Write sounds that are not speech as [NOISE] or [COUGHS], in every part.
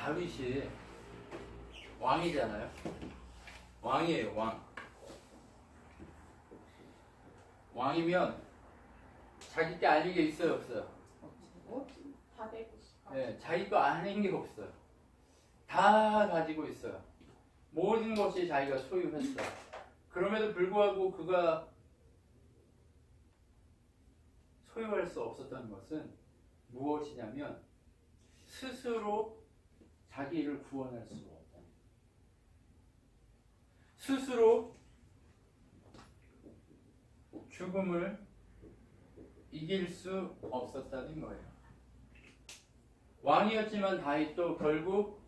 다윗이 왕이잖아요. 왕이에요, 왕. 왕이면 자기 게 아닌 게 있어요, 없어요? 어? 다. 네, 자기 거 아닌 게 없어요. 다 가지고 있어요. 모든 것이 자기가 소유했어. 그럼에도 불구하고 그가 소유할 수 없었던 것은 무엇이냐면 스스로 자기를 구원할 수가 없다. 스스로 죽음을 이길 수 없었다는 거예요. 왕이었지만 다윗도 결국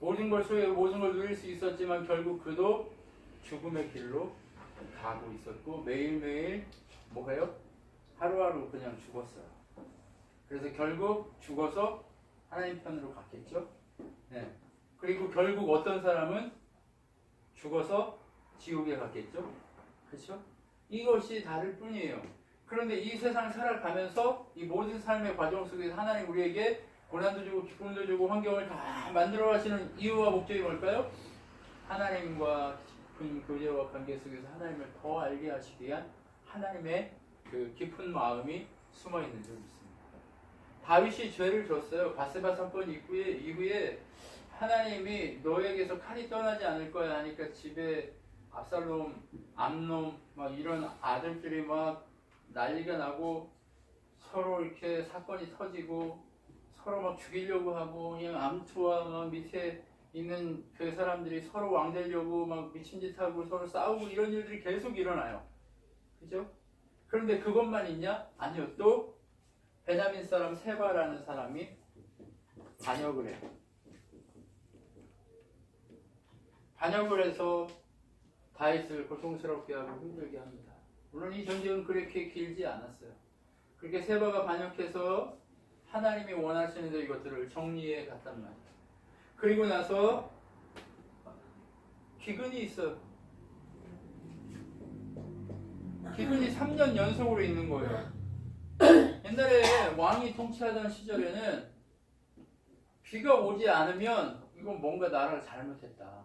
모든 걸 소유하고 모든 걸 누릴 수 있었지만 결국 그도 죽음의 길로 가고 있었고 매일매일 뭐예요? 하루하루 그냥 죽었어요. 그래서 결국 죽어서 하나님 편으로 갔겠죠. 네. 그리고 결국 어떤 사람은 죽어서 지옥에 갔겠죠. 그렇죠? 이것이 다를 뿐이에요. 그런데 이 세상 살아가면서 이 모든 삶의 과정 속에서 하나님 우리에게 고난도 주고 기쁨도 주고 환경을 다 만들어 가시는 이유와 목적이 뭘까요? 하나님과 깊은 교제와 관계 속에서 하나님을 더 알게 하시기 위한 하나님의 그 깊은 마음이 숨어 있는 줄 믿습니다. 다윗이 죄를 졌어요. 바세바 사건 이후에 이후에 하나님이 너에게서 칼이 떠나지 않을 거야 하니까 집에 압살롬, 암놈 막 이런 아들들이 막 난리가 나고 서로 이렇게 사건이 터지고 서로 막 죽이려고 하고 그냥 암투와 막 밑에 있는 그 사람들이 서로 왕 되려고 막 미친 짓 하고 서로 싸우고 이런 일들이 계속 일어나요. 그죠? 그런데 그것만 있냐? 아니요. 또 베냐민 사람 세바라는 사람이 반역을 해요. 반역을 해서 다윗을 고통스럽게 하고 힘들게 합니다. 물론 이 전쟁은 그렇게 길지 않았어요. 그렇게 세바가 반역해서 하나님이 원하시는 대로 이것들을 정리해 갔단 말이에요. 그리고 나서 기근이 있어요. 기근이 3년 연속으로 있는 거예요. 옛날에 왕이 통치하던 시절에는 비가 오지 않으면 이건 뭔가 나라가 잘못했다.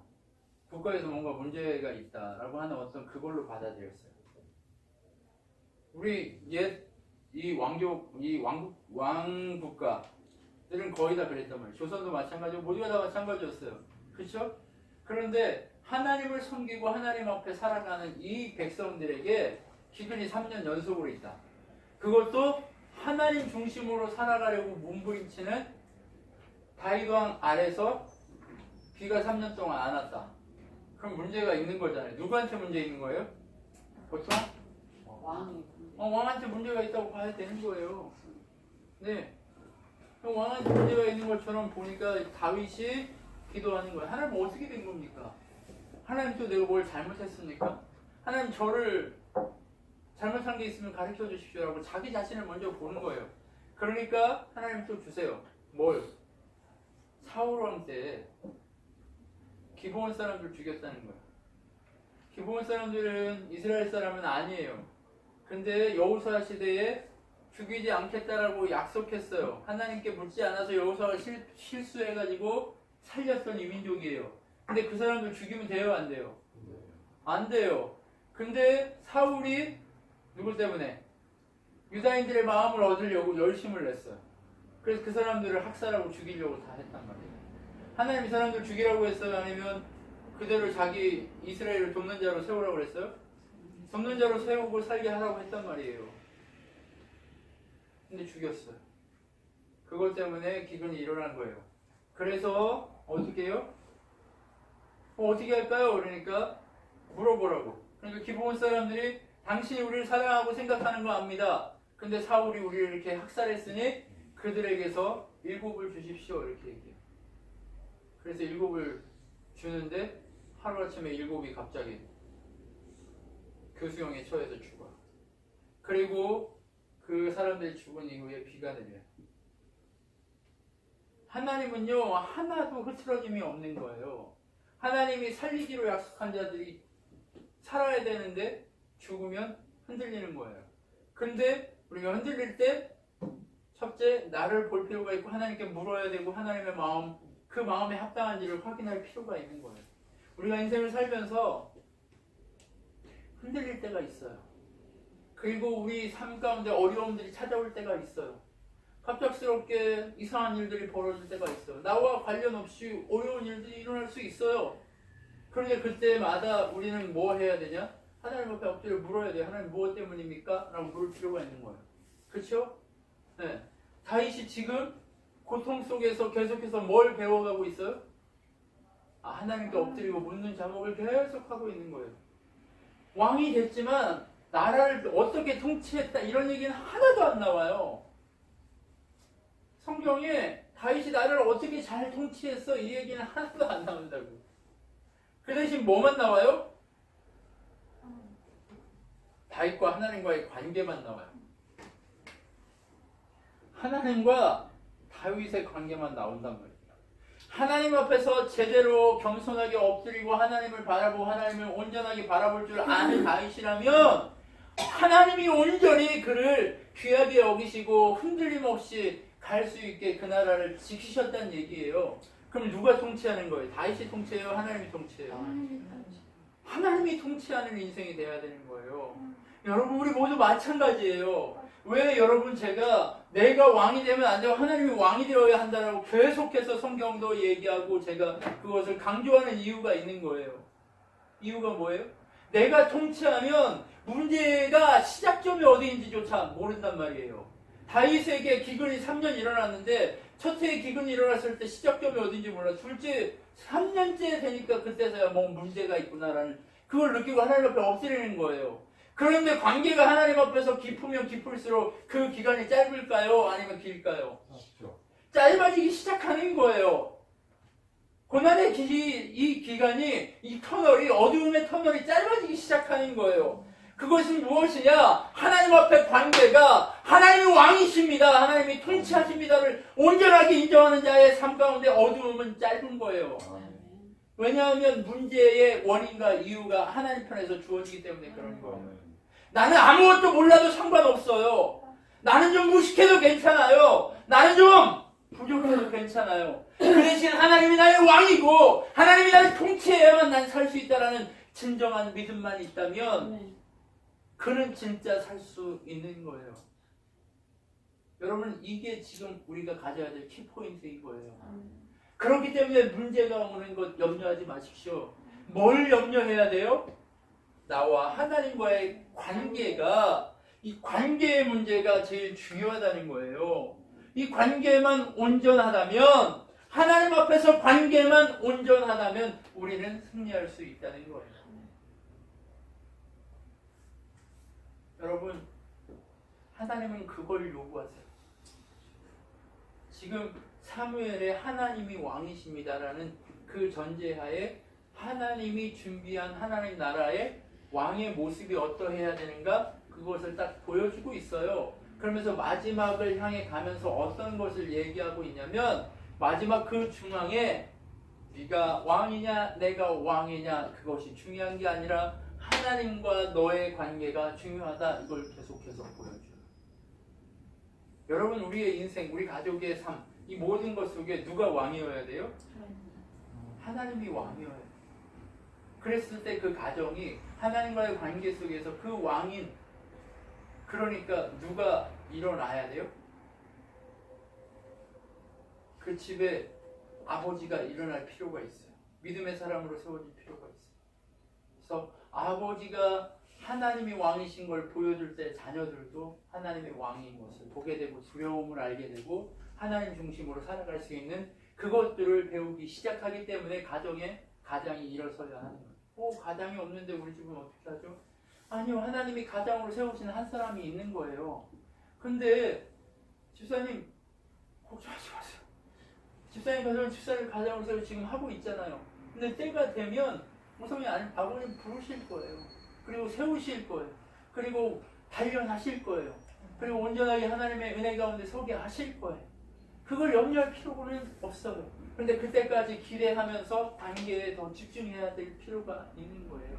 국가에서 뭔가 문제가 있다라고 하는 어떤 그걸로 받아들였어요. 우리 옛 이 왕족, 이 왕국, 왕국가들은 거의 다 그랬단 말이에요. 조선도 마찬가지고 모두가 다 마찬가지였어요. 그렇죠? 그런데 하나님을 섬기고 하나님 앞에 살아가는 이 백성들에게 기근이 3년 연속으로 있다. 그것도 하나님 중심으로 살아가려고 몸부림치는 다윗왕 아래서 비가 3년 동안 안 왔다. 그럼 문제가 있는 거잖아요. 누구한테 문제 있는 거예요? 보통 왕이 어, 왕한테 문제가 있다고 봐야 되는 거예요. 네. 그럼 왕한테 문제가 있는 것처럼 보니까 다윗이 기도하는 거예요. 하나님 어떻게 된 겁니까? 하나님 또 내가 뭘 잘못했습니까? 하나님 저를 잘못한 게 있으면 가르쳐 주십시오라고 자기 자신을 먼저 보는 거예요. 그러니까 하나님 또 주세요. 뭘? 사울왕 때 기브온 사람들 죽였다는 거예요. 기브온 사람들은 이스라엘 사람은 아니에요. 근데 여호사 시대에 죽이지 않겠다라고 약속했어요. 하나님께 묻지 않아서 여호사가 실, 실수해가지고 살렸던 이민족이에요. 근데 그 사람들 죽이면 돼요, 안 돼요? 안 돼요. 근데 사울이 누구 때문에? 유다인들의 마음을 얻으려고 열심을 냈어요. 그래서 그 사람들을 학살하고 죽이려고 다 했단 말이에요. 하나님 이 사람들 죽이라고 했어요? 아니면 그대로 자기 이스라엘을 돕는 자로 세우라고 그랬어요? 돕는 자로 세우고 살게 하라고 했단 말이에요. 근데 죽였어요. 그것 때문에 기근이 일어난 거예요. 그래서 어떻게 해요? 어, 어떻게 할까요? 그러니까 물어보라고. 그러니까 기본 사람들이 당신이 우리를 사랑하고 생각하는 거 압니다. 근데 사울이 우리를 이렇게 학살했으니 그들에게서 일곱을 주십시오. 이렇게 얘기해요. 그래서 일곱을 주는데 하루아침에 일곱이 갑자기 교수형에 처해서 죽어요. 그리고 그 사람들이 죽은 이후에 비가 내려요. 하나님은요, 하나도 흐트러짐이 없는 거예요. 하나님이 살리기로 약속한 자들이 살아야 되는데 죽으면 흔들리는 거예요. 근데 우리가 흔들릴 때 첫째, 나를 볼 필요가 있고 하나님께 물어야 되고 하나님의 마음 그 마음에 합당한지를 확인할 필요가 있는 거예요. 우리가 인생을 살면서 흔들릴 때가 있어요. 그리고 우리 삶 가운데 어려움들이 찾아올 때가 있어요. 갑작스럽게 이상한 일들이 벌어질 때가 있어요. 나와 관련 없이 어려운 일들이 일어날 수 있어요. 그런데 그때마다 우리는 뭐 해야 되냐? 하나님 앞에 엎드려 물어야 돼요. 하나님 무엇 때문입니까? 라고 물을 필요가 있는 거예요. 그렇죠? 네. 다윗이 지금 고통 속에서 계속해서 뭘 배워가고 있어요? 아, 하나님께 엎드리고 묻는 작업을 계속하고 있는 거예요. 왕이 됐지만 나라를 어떻게 통치했다 이런 얘기는 하나도 안 나와요. 성경에 다윗이 나라를 어떻게 잘 통치했어 이 얘기는 하나도 안 나온다고. 그 대신 뭐만 나와요? 다윗과 하나님과의 관계만 나와요. 하나님과 다윗의 관계만 나온단 말이에요. 하나님 앞에서 제대로 겸손하게 엎드리고 하나님을 바라보고 하나님을 온전하게 바라볼 줄 아는 다윗이라면 하나님이 온전히 그를 귀하게 여기시고 흔들림 없이 갈 수 있게 그 나라를 지키셨다는 얘기예요. 그럼 누가 통치하는 거예요? 다윗이 통치해요? 하나님이 통치해요? 하나님이 통치하는 인생이 돼야 되는 거예요. 여러분 우리 모두 마찬가지예요. 왜 여러분 제가 내가 왕이 되면 안 되고 하나님이 왕이 되어야 한다라고 계속해서 성경도 얘기하고 제가 그것을 강조하는 이유가 있는 거예요. 이유가 뭐예요? 내가 통치하면 문제가 시작점이 어디인지조차 모른단 말이에요. 다윗에게 기근이 3년 일어났는데 첫 해에 기근이 일어났을 때 시작점이 어딘지 몰라. 둘째 3년째 되니까 그때서야 뭐 문제가 있구나라는 그걸 느끼고 하나님 앞에 엎드리는 거예요. 그런데 관계가 하나님 앞에서 깊으면 깊을수록 그 기간이 짧을까요? 아니면 길까요? 짧아지기 시작하는 거예요. 고난의 기, 이 기간이, 이 터널이, 어두움의 터널이 짧아지기 시작하는 거예요. 그것은 무엇이냐? 하나님 앞에 관계가 하나님이 왕이십니다. 하나님이 통치하십니다를 온전하게 인정하는 자의 삶 가운데 어두움은 짧은 거예요. 왜냐하면 문제의 원인과 이유가 하나님 편에서 주어지기 때문에 그런 거예요. 나는 아무것도 몰라도 상관없어요. 나는 좀 무식해도 괜찮아요. 나는 좀 부족해도 괜찮아요. 그 대신 하나님이 나의 왕이고 하나님이 나를 통치해야만 난 살 수 있다라는 진정한 믿음만 있다면 그는 진짜 살 수 있는 거예요. 여러분 이게 지금 우리가 가져야 될 키포인트인 거예요. 그렇기 때문에 문제가 오는 것 염려하지 마십시오. 뭘 염려해야 돼요? 나와 하나님과의 관계가 이 관계의 문제가 제일 중요하다는 거예요. 이 관계만 온전하다면 하나님 앞에서 관계만 온전하다면 우리는 승리할 수 있다는 거예요. 여러분 하나님은 그걸 요구하세요. 지금 사무엘의 하나님이 왕이십니다라는 그 전제하에 하나님이 준비한 하나님 나라의 왕의 모습이 어떠해야 되는가 그것을 딱 보여주고 있어요. 그러면서 마지막을 향해 가면서 어떤 것을 얘기하고 있냐면 마지막 그 중앙에 네가 왕이냐 내가 왕이냐 그것이 중요한 게 아니라 하나님과 너의 관계가 중요하다 이걸 계속해서 보여줘요. 여러분 우리의 인생 우리 가족의 삶 이 모든 것 속에 누가 왕이어야 돼요? 하나님이 왕이어야 돼요. 그랬을 때 그 가정이 하나님과의 관계 속에서 그 왕인 그러니까 누가 일어나야 돼요? 그 집에 아버지가 일어날 필요가 있어요. 믿음의 사람으로 세워질 필요가 있어요. 그래서 아버지가 하나님이 왕이신 걸 보여줄 때 자녀들도 하나님의 왕인 것을 보게 되고 두려움을 알게 되고 하나님 중심으로 살아갈 수 있는 그것들을 배우기 시작하기 때문에 가정에 가장이 일어서야 하는 거예요. 어, 가장이 없는데 우리 집은 어떻게 하죠? 아니요, 하나님이 가장으로 세우신 한 사람이 있는 거예요. 근데 집사님 걱정하지 마세요. 집사님 가정은 집사님 가장으로 세우 지금 하고 있잖아요. 근데 때가 되면 우성이 아니 아버님 부르실 거예요. 그리고 세우실 거예요. 그리고 단련하실 거예요. 그리고 온전하게 하나님의 은혜 가운데 서게 하실 거예요. 그걸 염려할 필요는 없어요. 그런데 그때까지 기대하면서 단계에 더 집중해야 될 필요가 있는 거예요.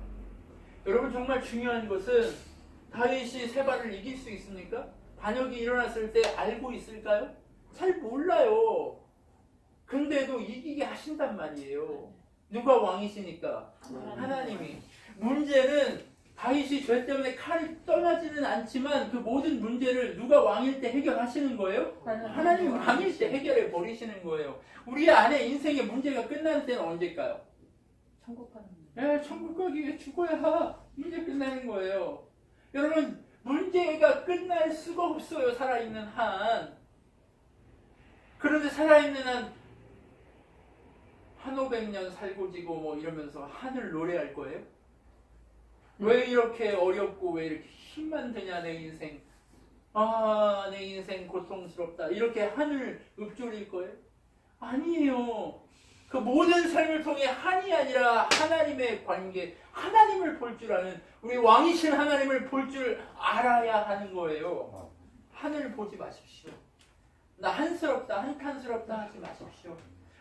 여러분 정말 중요한 것은 다윗이 세바를 이길 수 있습니까? 반역이 일어났을 때 알고 있을까요? 잘 몰라요. 근데 그런데도 이기게 하신단 말이에요. 누가 왕이시니까? 하나님이. 문제는 다윗이 죄 때문에 칼이 떠나지는 않지만 그 모든 문제를 누가 왕일 때 해결하시는 거예요? 하나님이 왕일 때 해결해 버리시는 거예요. 우리 안에 인생의 문제가 끝나는 때는 언제일까요? 천국 가는 거. 예, 천국 가기 위해 죽어야 문제 끝나는 거예요. 여러분, 문제가 끝날 수가 없어요, 살아있는 한. 그런데 살아있는 한, 한 오백 년 살고 지고 뭐 이러면서 하늘 노래할 거예요? 왜 이렇게 어렵고 왜 이렇게 힘만 드냐, 내 인생. 아, 내 인생 고통스럽다. 이렇게 하늘 읊조릴 거예요? 아니에요. 그 모든 삶을 통해 한이 아니라 하나님의 관계, 하나님을 볼 줄 아는 우리 왕이신 하나님을 볼 줄 알아야 하는 거예요. 하늘을 보지 마십시오. 나 한스럽다, 한칸스럽다 하지 마십시오.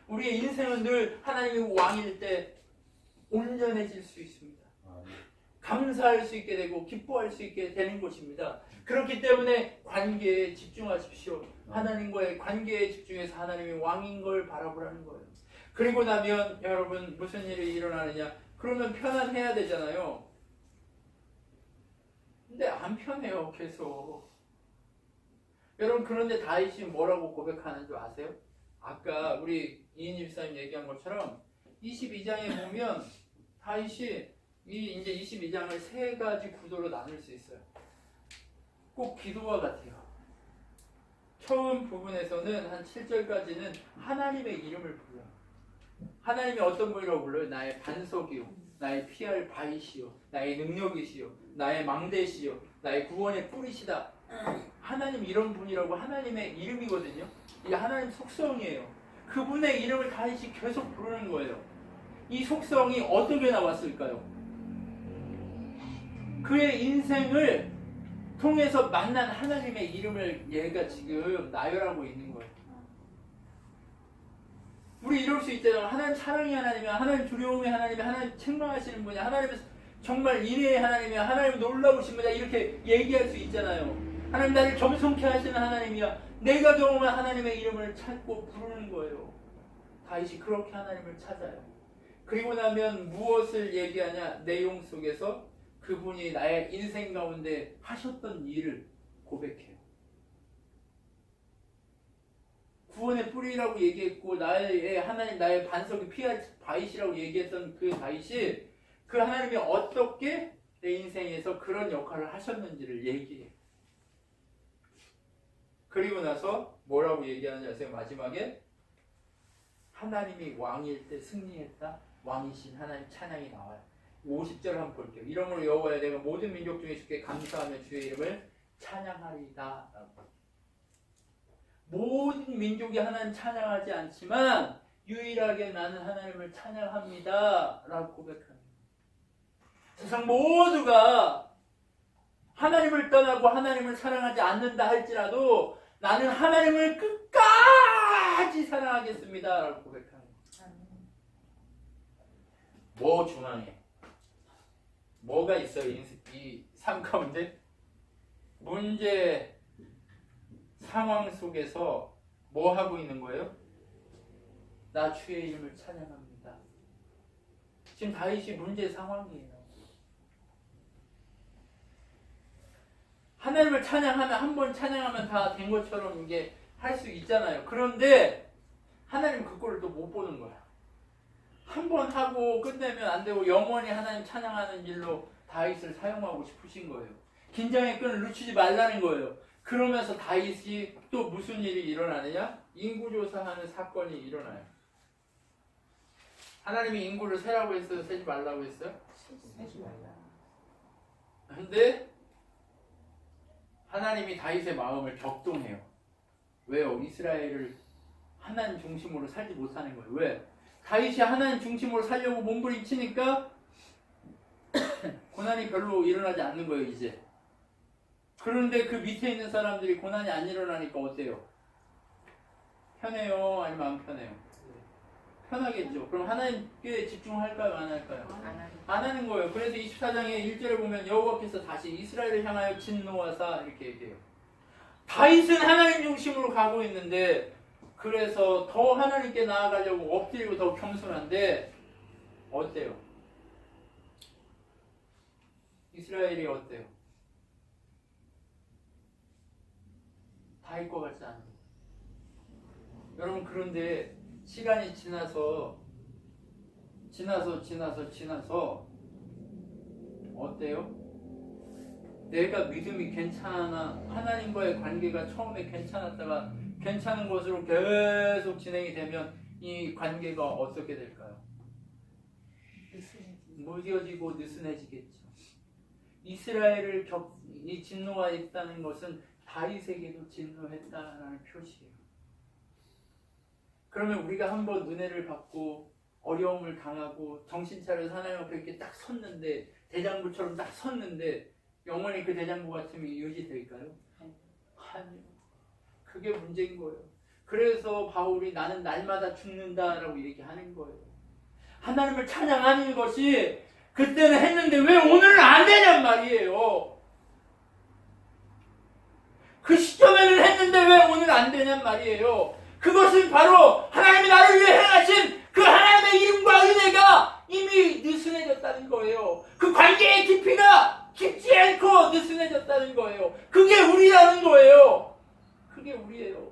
우리의 인생은 늘 하나님이 왕일 때 온전해질 수 있습니다. 감사할 수 있게 되고 기뻐할 수 있게 되는 것입니다. 그렇기 때문에 관계에 집중하십시오. 하나님과의 관계에 집중해서 하나님이 왕인 걸 바라보라는 거예요. 그리고 나면 여러분 무슨 일이 일어나느냐? 그러면 편안해야 되잖아요. 근데 안 편해요, 계속. 여러분 그런데 다윗이 뭐라고 고백하는 줄 아세요? 아까 우리 이인 집사님 얘기한 것처럼 22장에 보면 다윗이 이 이제 22장을 세 가지 구도로 나눌 수 있어요. 꼭 기도와 같아요. 처음 부분에서는 한 7절까지는 하나님의 이름을 불러요. 하나님이 어떤 분이라고 불러요? 나의 반석이요, 나의 피할 바위시요, 나의 능력이시요, 나의 망대시요, 나의 구원의 뿌리시다. 하나님 이런 분이라고 하나님의 이름이거든요. 이게 하나님 속성이에요. 그분의 이름을 다시 계속 부르는 거예요. 이 속성이 어떻게 나왔을까요? 그의 인생을 통해서 만난 하나님의 이름을 얘가 지금 나열하고 있는 거예요. 우리 이럴 수 있잖아요. 하나님 사랑의 하나님이야. 하나님 두려움의 하나님이야. 하나님 책망하시는 분이야. 하나님 정말 인애의 하나님이야. 하나님 놀라우신 분이야. 이렇게 얘기할 수 있잖아요. 하나님 나를 겸손케 하시는 하나님이야. 내가 경험한 하나님의 이름을 찾고 부르는 거예요. 다윗이 그렇게 하나님을 찾아요. 그리고 나면 무엇을 얘기하냐? 내용 속에서 그분이 나의 인생 가운데 하셨던 일을 고백해요. 구원의 뿌리라고 얘기했고 나의 하나님 나의 반석이 피할 바윗이라고 얘기했던 그 다윗이 그 하나님이 어떻게 내 인생에서 그런 역할을 하셨는지를 얘기해요. 그리고 나서 뭐라고 얘기하는지 아세요? 마지막에 하나님이 왕일 때 승리했다. 왕이신 하나님 찬양이 나와요. 50절 한번 볼게요. 이름으로 여호와여 내가 모든 민족 중에 주께 감사하며 주의 이름을 찬양하리다. 모든 민족이 하나님 찬양하지 않지만 유일하게 나는 하나님을 찬양합니다. 라고 고백합니다. 세상 모두가 하나님을 떠나고 하나님을 사랑하지 않는다 할지라도 나는 하나님을 끝까지 사랑하겠습니다. 라고 고백합니다. 뭐 중앙에? 뭐가 있어요? 이삶 가운데? 문제 상황 속에서 뭐 하고 있는 거예요? 나 주의 이름을 찬양합니다. 지금 다윗이 문제 상황이에요. 하나님을 찬양하면 한 번 찬양하면 다 된 것처럼 이게 할 수 있잖아요. 그런데 하나님 그거를 또못 보는 거야. 한 번 하고 끝내면 안 되고 영원히 하나님 찬양하는 일로 다윗을 사용하고 싶으신 거예요. 긴장의 끈을 늦추지 말라는 거예요. 그러면서 다윗이 또 무슨 일이 일어나느냐? 인구조사하는 사건이 일어나요. 하나님이 인구를 세라고 했어요? 세지 말라고 했어요? 하지 말라. 근데 하나님이 다윗의 마음을 격동해요. 왜요? 이스라엘을 하나님 중심으로 살지 못하는 거예요. 왜? 다윗이 하나님 중심으로 살려고 몸부림치니까 [COUGHS] 고난이 별로 일어나지 않는 거예요, 이제. 그런데 그 밑에 있는 사람들이 고난이 안 일어나니까 어때요? 편해요? 아니면 안 편해요? 편하겠죠. 그럼 하나님께 집중할까요? 안 할까요? 안 하는 거예요. 그래서 24장의 1절에 보면 여호와께서 다시 이스라엘을 향하여 진노하사 이렇게 얘기해요. 다윗은 하나님 중심으로 가고 있는데 그래서 더 하나님께 나아가려고 엎드리고 더 겸손한데 어때요? 이스라엘이 어때요? 다일 것 같지 않아요? 여러분 그런데 시간이 지나서 지나서 지나서 지나서 어때요? 내가 믿음이 괜찮아 하나님과의 관계가 처음에 괜찮았다가 괜찮은 것으로 계속 진행이 되면 이 관계가 어떻게 될까요? 무뎌지고 느슨해지겠죠. 이스라엘을 격, 이 진노가 있다는 것은 다윗에게도 진노했다라는 표시예요. 그러면 우리가 한번 은혜를 받고 어려움을 당하고 정신 차려서 하나님 앞에 이렇게 딱 섰는데 대장부처럼 딱 섰는데 영원히 그 대장부 같음이 유지될까요? 아니요. 그게 문제인 거예요. 그래서 바울이 나는 날마다 죽는다라고 얘기하는 거예요. 하나님을 찬양하는 것이 그때는 했는데 왜 오늘은 안 되냔 말이에요. 그 시점에는 했는데 왜 오늘 안 되냔 말이에요. 그것은 바로 하나님이 나를 위해 행하신 그 하나님의 이름과 은혜가 이미 느슨해졌다는 거예요. 그 관계의 깊이가 깊지 않고 느슨해졌다는 거예요. 그게 우리라는 거예요. 그게 우리예요.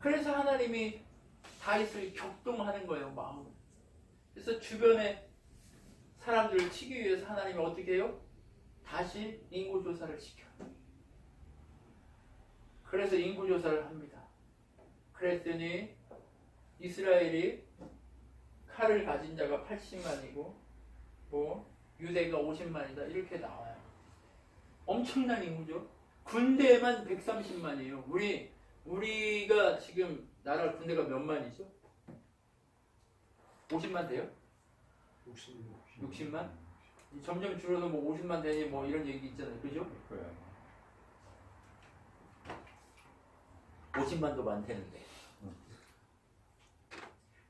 그래서 하나님이 다윗을 격동하는 거예요, 마음을. 그래서 주변에 사람들을 치기 위해서 하나님이 어떻게 해요? 다시 인구조사를 시켜요. 그래서 인구조사를 합니다. 그랬더니 이스라엘이 칼을 가진 자가 80만이고 뭐 유대가 50만이다 이렇게 나와요. 엄청난 인구죠. 군대만 130만이에요. 우리 우리가 지금 나라 군대가 몇 만이죠? 50만 돼요? 60만? 점점 줄어서 뭐 50만 되니 뭐 이런 얘기 있잖아요. 그죠? 50만도 많대는데.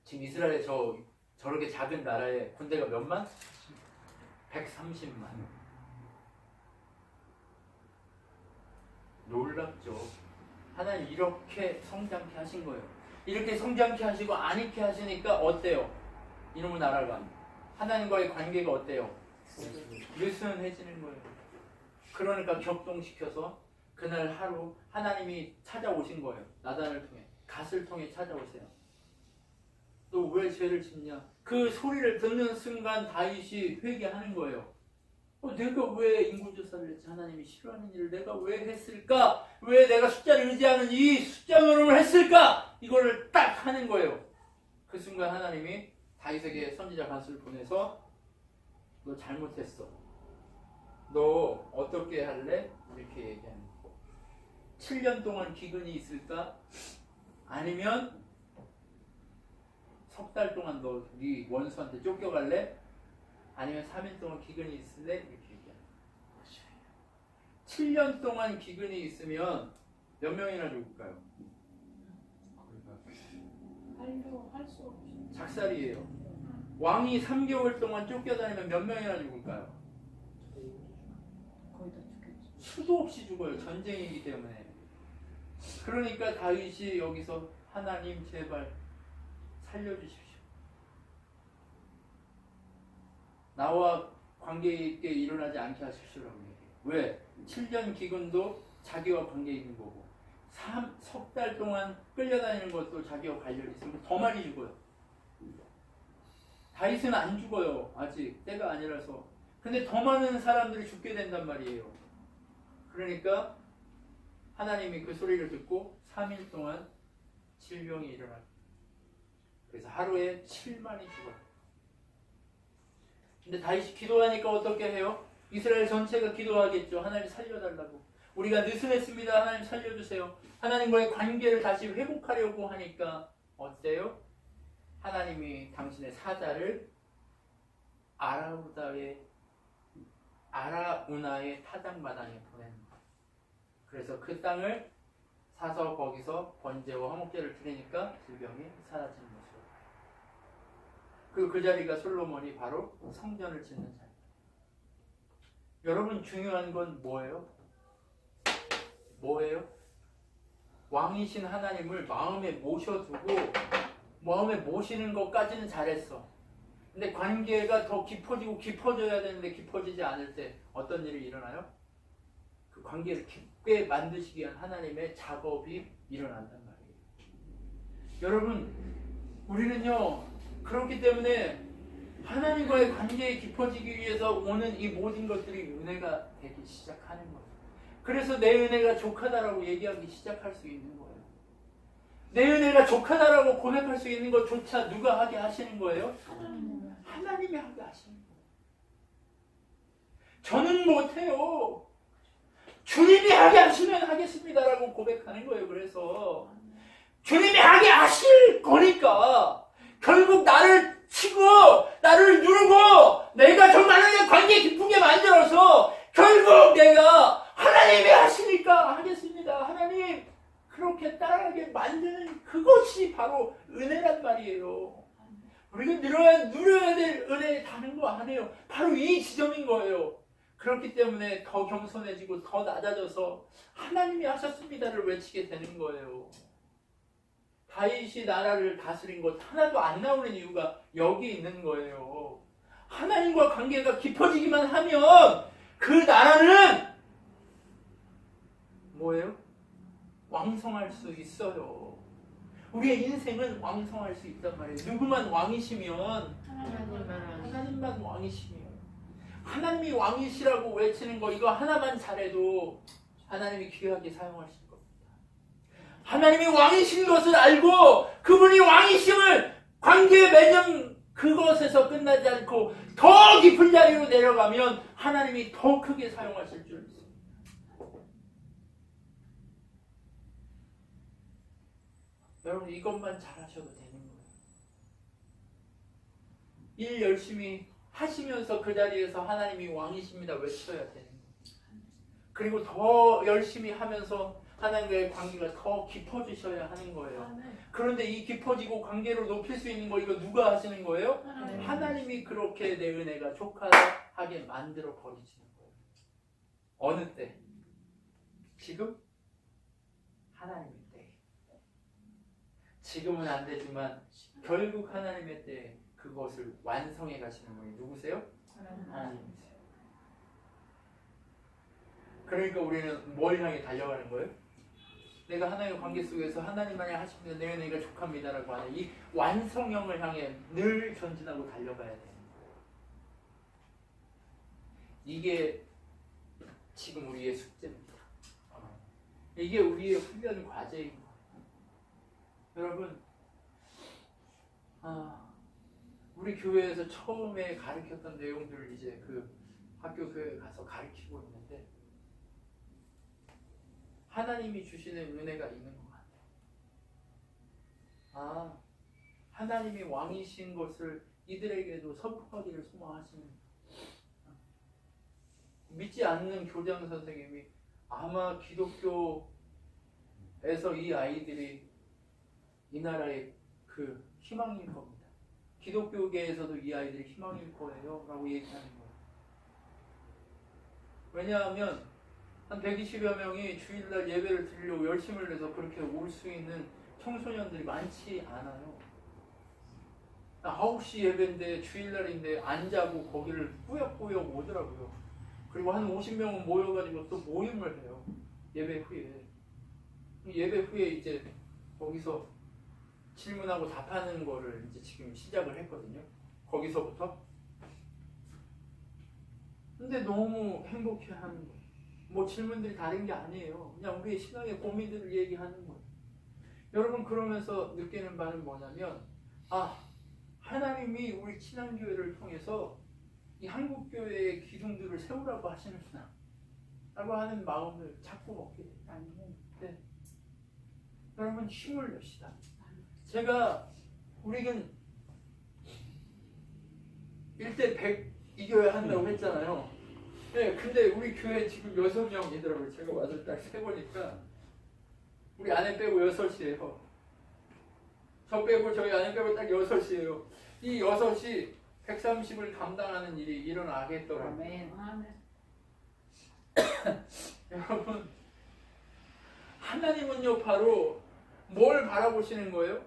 지금 이스라엘 저 저렇게 작은 나라에 군대가 몇 만? 130만. 놀랍죠. 하나님 이렇게 성장케 하신 거예요. 이렇게 성장케 하시고 안 익게 하시니까 어때요? 이놈의 나라가 하나님과의 관계가 어때요? 느슨해지는 거예요. 그러니까 격동시켜서 그날 하루 하나님이 찾아오신 거예요. 나단을 통해 갓을 통해 찾아오세요. 또왜 죄를 짓냐? 그 소리를 듣는 순간 다윗이 회개하는 거예요. 어, 내가 왜 인구조사를 했지? 하나님이 싫어하는 일을 내가 왜 했을까? 왜 내가 숫자를 의지하는 이 숫자 노름을 했을까? 이거를 딱 하는 거예요. 그 순간 하나님이 다윗에게 선지자 갓을 보내서 너 잘못했어. 너 어떻게 할래? 이렇게 얘기하는 거. 7년 동안 기근이 있을까? 아니면 석 달 동안 너 네 원수한테 쫓겨갈래? 아니면 3일 동안 기근이 있을래? 이렇게 얘기하는 거야. 7년 동안 기근이 있으면 몇 명이나 죽을까요? 할수. 작살이에요. 왕이 3개월 동안 쫓겨다니면 몇 명이나 죽을까요? 거의 다 죽겠죠. 수도 없이 죽어요. 전쟁이기 때문에. 그러니까 다윗이 여기서 하나님 제발 살려주십시오. 나와 관계 있게 일어나지 않게 하십시오라고 얘기해요. 왜? 7년 기근도 자기와 관계 있는 거고 석달 동안 끌려다니는 것도 자기와 관련이 있으면 더 많이 죽어요. 다윗은 안 죽어요. 아직 때가 아니라서. 근데 더 많은 사람들이 죽게 된단 말이에요. 그러니까 하나님이 그 소리를 듣고 3일 동안 질병이 일어납니다. 그래서 하루에 7만이 죽어요. 근데 다윗이 기도하니까 어떻게 해요? 이스라엘 전체가 기도하겠죠. 하나님 살려달라고. 우리가 느슨했습니다. 하나님 살려주세요. 하나님과의 관계를 다시 회복하려고 하니까 어때요? 하나님이 당신의 사자를 아라우다의 아라우나의 타작마당에 보내는 거예요. 그래서 그 땅을 사서 거기서 번제와 화목제를 드리니까 질병이 것이죠. 그리고 그 자리가 솔로몬이 바로 성전을 짓는 자리. 여러분 중요한 건 뭐예요? 뭐예요? 왕이신 하나님을 마음에 모셔두고 마음에 모시는 것까지는 잘했어. 근데 관계가 더 깊어지고 깊어져야 되는데 깊어지지 않을 때 어떤 일이 일어나요? 그 관계를 깊게 만드시기 위한 하나님의 작업이 일어난단 말이에요. 여러분, 우리는요, 그렇기 때문에 하나님과의 관계에 깊어지기 위해서 오는 이 모든 것들이 은혜가 되기 시작하는 거예요. 그래서 내 은혜가 족하다라고 얘기하기 시작할 수 있는 거예요. 내 은혜가 족하다라고 고백할 수 있는 것조차 누가 하게 하시는 거예요? 하나님. 하나님이 하게 하시는 거예요. 저는 못해요. 주님이 하게 하시면 하겠습니다라고 고백하는 거예요. 그래서 주님이 하게 하실 거니까 결국 나를 치고 나를 누르고 내가 정말 하나님의 관계 깊게 만들어서 결국 내가 하나님이 하시니까 하겠습니다. 하나님 그렇게 따라가게 만드는 그것이 바로 은혜란 말이에요. 우리가 누려야, 누려야 될 은혜의 다른 거 아니에요. 바로 이 지점인 거예요. 그렇기 때문에 더 겸손해지고 더 낮아져서 하나님이 하셨습니다를 외치게 되는 거예요. 다윗이 나라를 다스린 것 하나도 안 나오는 이유가 여기 있는 거예요. 하나님과 관계가 깊어지기만 하면 그 나라는 뭐예요? 왕성할 수 있어요. 우리의 인생은 왕성할 수 있단 말이에요. 누구만 왕이시면 하나님만 왕이시면 하나님이 왕이시라고 외치는 거 이거 하나만 잘해도 하나님이 귀하게 사용하실 겁니다. 하나님이 왕이신 것을 알고 그분이 왕이심을 관계 맺음 그것에서 끝나지 않고 더 깊은 자리로 내려가면 하나님이 더 크게 사용하실 줄 믿습니다. 여러분 이것만 잘하셔도 되는 거예요. 일 열심히 하시면서 그 자리에서 하나님이 왕이십니다 외쳐야 되는 거예요. 그리고 더 열심히 하면서 하나님과의 관계가 더 깊어지셔야 하는 거예요. 그런데 이 깊어지고 관계를 높일 수 있는 거 이거 누가 하시는 거예요? 하나님. 하나님이 그렇게 내 은혜가 족하게 만들어 버리시는 거예요. 어느 때? 지금? 하나님의 때. 지금은 안 되지만 결국 하나님의 때 그것을 완성해 가시는 분이 누구세요? 하나님이세요. 그러니까 우리는 뭘 향해 달려가는 거예요? 내가 하나님의 관계 속에서 하나님만이 하십니다. 내 은혜가 족합니다라고 하는 이 완성형을 향해 늘 전진하고 달려가야 돼. 이게 지금 우리의 숙제입니다. 어. 이게 우리의 훈련 과제인 거예요. 여러분, 아, 우리 교회에서 처음에 가르쳤던 내용들을 이제 그 학교 교회에 가서 가르치고 있는데 하나님이 주시는 은혜가 있는 것 같아요. 아, 하나님이 왕이신 것을 이들에게도 선포하기를 소망하시는 믿지 않는 교장 선생님이 아마 기독교에서 이 아이들이 이 나라의 그 희망일 겁니다. 기독교계에서도 이 아이들이 희망일 거예요. 라고 얘기하는 거예요. 왜냐하면 한 120여 명이 주일날 예배를 드리려고 열심을 내서 그렇게 올 수 있는 청소년들이 많지 않아요. 9시 예배인데 주일날인데 안 자고 거기를 꾸역꾸역 오더라고요. 그리고 한 50명은 모여가지고 또 모임을 해요. 예배 후에. 예배 후에 이제 거기서 질문하고 답하는 거를 이제 지금 시작을 했거든요. 거기서부터. 근데 너무 행복해 하는 거예요. 뭐 질문들이 다른 게 아니에요. 그냥 우리의 신앙의 고민들을 얘기하는 거예요. 여러분 그러면서 느끼는 바는 뭐냐면 아 하나님이 우리 친한교회를 통해서 이 한국교회의 기둥들을 세우라고 하시는구나 라고 하는 마음을 자꾸 먹게 돼요. 네. 여러분 힘을 냅시다. 제가 우리는 1대 100 이겨야 한다고 했잖아요. 네, 근데 우리 교회 지금 여섯 명이더라고요. 제가 와서 딱 세보니까 우리 아내 빼고 여섯이에요. 저 빼고 저희 아내 빼고 딱 여섯이에요. 이 여섯이 130을 감당하는 일이 일어나겠더라고요. 아멘. [COUGHS] 여러분 하나님은요 바로 뭘 바라보시는 거예요?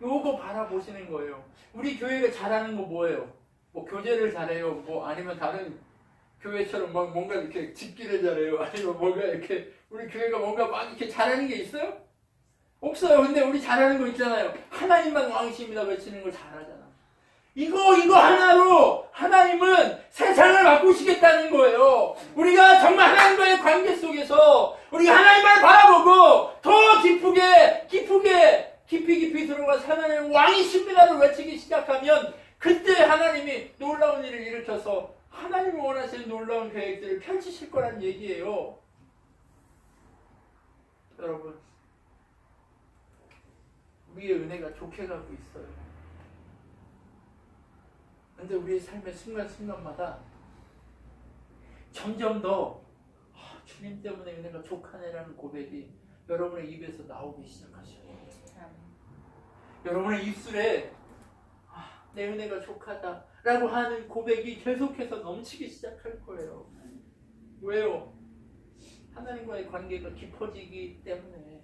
요거 바라보시는 거예요. 우리 교회가 잘하는 거 뭐예요? 뭐 교제를 잘해요. 뭐 아니면 다른 교회처럼 막 뭔가 이렇게 집기를 잘해요. [LAUGHS] 아니면 뭔가 이렇게 우리 교회가 뭔가 막 이렇게 잘하는 게 있어요? 없어요. 근데 우리 잘하는 거 있잖아요. 하나님만 왕이십니다 외치는 걸 잘하잖아. 이거 이거 하나로 하나님은 세상을 바꾸시겠다는 거예요. 우리가 정말 하나님과의 관계 속에서 우리가 하나님만 바라보고 더 기쁘게 기쁘게 깊이 깊이 들어가서 하나님 왕이십니다를 외치기 시작하면 그때 하나님이 놀라운 일을 일으켜서 하나님이 원하시는 놀라운 계획들을 펼치실 거란 얘기예요. 여러분 우리의 은혜가 좋게 가고 있어요. 근데 우리의 삶의 순간순간마다 점점 더 아, 주님 때문에 은혜가 족하네라는 고백이 여러분의 입에서 나오기 시작하셔요. 여러분의 입술에 아, 내 은혜가 족하다 라고 하는 고백이 계속해서 넘치기 시작할 거예요. 왜요? 하나님과의 관계가 깊어지기 때문에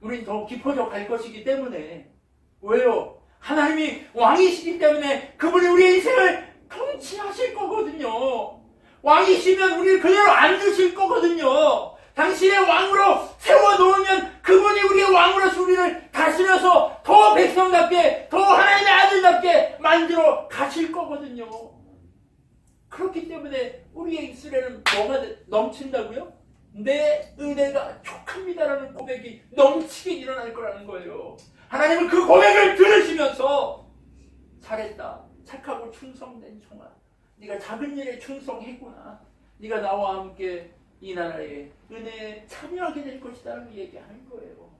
우린 더 깊어져 갈 것이기 때문에 왜요? 하나님이 왕이시기 때문에 그분이 우리의 인생을 통치하실 거거든요. 왕이시면 우리를 그대로 안 두실 거거든요. 당신의 왕으로 세워놓으면 그분이 우리의 왕으로서 우리를 다스려서 더 백성답게, 더 하나님의 아들답게 만들어 가실 거거든요. 그렇기 때문에 우리의 입술에는 뭐가 넘친다고요? 내 은혜가 족합니다라는 고백이 넘치게 일어날 거라는 거예요. 하나님은 그 고백을 들으시면서 잘했다. 착하고 충성된 종아. 네가 작은 일에 충성했구나. 네가 나와 함께 이 나라의 은혜에 참여하게 될 것이다라고 얘기하는 거예요.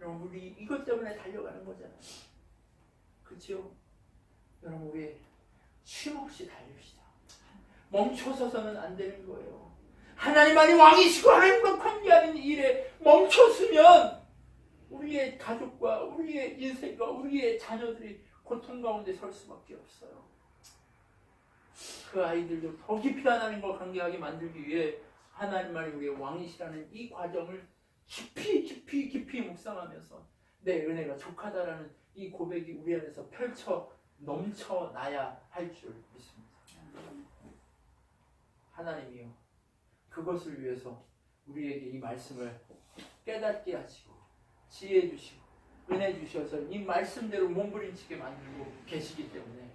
여러분 우리 이것 때문에 달려가는 거잖아요. 그렇죠? 여러분 우리 쉼없이 달립시다. 멈춰서서는 안 되는 거예요. 하나님만이 왕이시고 하나님과 관계하는 일에 멈췄으면 우리의 가족과 우리의 인생과 우리의 자녀들이 고통 가운데 설 수밖에 없어요. 그 아이들도 더 깊이 하나님 과 관계하게 만들기 위해 하나님만이 우리의 왕이시라는 이 과정을 깊이 깊이 깊이 묵상하면서 내 은혜가 족하다라는 이 고백이 우리 안에서 펼쳐 넘쳐나야 할 줄 믿습니다. 하나님이요. 그것을 위해서 우리에게 이 말씀을 깨닫게 하시고 지혜 주시고 은혜 주셔서 이 말씀대로 몸부림치게 만들고 계시기 때문에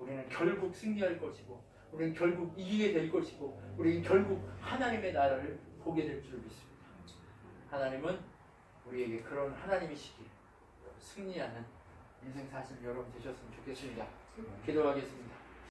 우리는 결국 승리할 것이고 우리는 결국 이기게 될 것이고 우리는 결국 하나님의 나라를 보게 될 줄 믿습니다. 하나님은 우리에게 그런 하나님이시기에 승리하는 인생 사실 여러분 되셨으면 좋겠습니다. 기도하겠습니다.